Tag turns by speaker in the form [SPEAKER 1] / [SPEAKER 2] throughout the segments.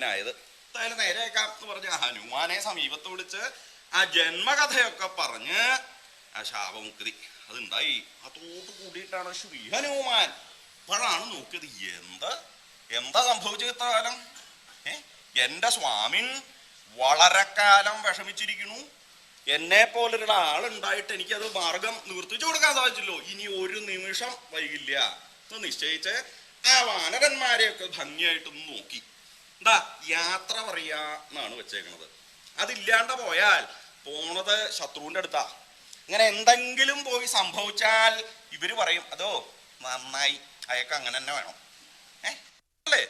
[SPEAKER 1] ഇങ്ങനെ ആയത് എന്തായാലും നേരെയേക്കാം എന്ന് പറഞ്ഞ ഹനുമാനെ സമീപത്ത് വിളിച്ച് ആ ജന്മകഥയൊക്കെ പറഞ്ഞ് ആ ശാപമുക്തി അതുണ്ടായി. അതോട് കൂടിയിട്ടാണ് ശ്രീ ഹനുമാൻ. അപ്പോഴാണ് നോക്കിയത് എന്ത്? എന്താ സംഭവിച്ചത് കാലം? ഏ? എന്റെ സ്വാമിൻ വളരെ കാലം വിഷമിച്ചിരിക്കുന്നു. എന്നെ പോലൊരു ആളുണ്ടായിട്ട് എനിക്കത് മാർഗം നിവർത്തിച്ചു കൊടുക്കാൻ സാധിച്ചല്ലോ. ഇനി ഒരു നിമിഷം വൈകില്ല. എന്ന് നിശ്ചയിച്ച് ആ വാനരന്മാരെയൊക്കെ ഭംഗിയായിട്ടൊന്ന് നോക്കി. യാത്ര പറയാ എന്നാണ് വെച്ചേക്കുന്നത് അതില്ലാണ്ട് പോയാൽ പോണത് ശത്രുവിന്റെ അടുത്താ. ഇങ്ങനെ എന്തെങ്കിലും പോയി സംഭവിച്ചാൽ ഇവർ പറയും അതോ നന്നായി അയക്ക് അങ്ങനെ തന്നെ വേണം ഏ അല്ലേ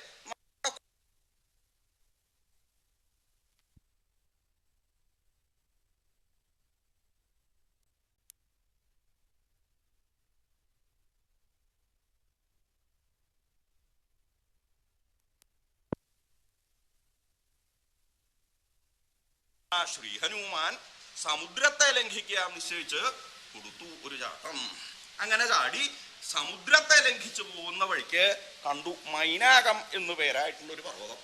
[SPEAKER 1] ആ ശ്രീ ഹനുമാൻ സമുദ്രത്തെ ലംഘിക്കാൻ നിശ്ചയിച്ച് കൊടുത്തു ഒരു ചാട്ടം അങ്ങനെ ചാടി സമുദ്രത്തെ ലംഘിച്ചു പോകുന്ന വഴിക്ക് കണ്ടു മൈനാകം എന്നു പേരായിട്ടുള്ള ഒരു പർവതം.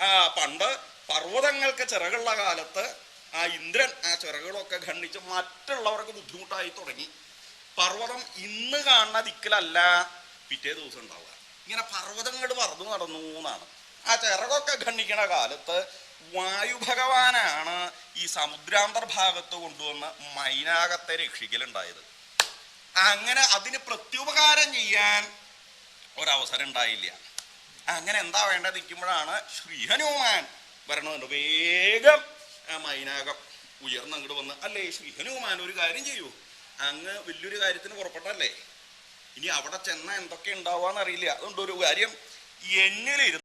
[SPEAKER 1] ആ പണ്ട് പർവതങ്ങൾക്ക് ചിറകുള്ള കാലത്ത് ആ ഇന്ദ്രൻ ആ ചിറകുകളൊക്കെ ഖണ്ഡിച്ച് മറ്റുള്ളവർക്ക് ബുദ്ധിമുട്ടായി തുടങ്ങി. പർവതം ഇന്ന് കാണുന്ന ദിക്കിലല്ല പിറ്റേ ദിവസം ഉണ്ടാവുക. ഇങ്ങനെ പർവതങ്ങൾ പറന്നു നടന്നു എന്നാണ്. ആ ചിറകൊക്കെ ഖണ്ഡിക്കണ കാലത്ത് വായു ഭഗവാനാണ് ഈ സമുദ്രാന്തർഭാഗത്ത് കൊണ്ടുവന്ന് മൈനാകത്തെ രക്ഷിക്കലുണ്ടായത്. അങ്ങനെ അതിന് പ്രത്യുപകാരം ചെയ്യാൻ ഒരവസരം ഉണ്ടായില്ല. അങ്ങനെ എന്താ വേണ്ട നിൽക്കുമ്പോഴാണ് ശ്രീഹനുമാൻ വരണമുണ്ട് വേഗം മൈനാകം ഉയർന്നങ്ങോട്ട് വന്ന് അല്ലേ ശ്രീഹനുമാൻ ഒരു കാര്യം ചെയ്യൂ. അങ്ങ് വലിയൊരു കാര്യത്തിന് പുറപ്പെട്ടല്ലേ ഇനി അവിടെ ചെന്ന എന്തൊക്കെ ഉണ്ടാവുക എന്നറിയില്ല അതുകൊണ്ട് ഒരു കാര്യം എന്നിലിരുന്ന്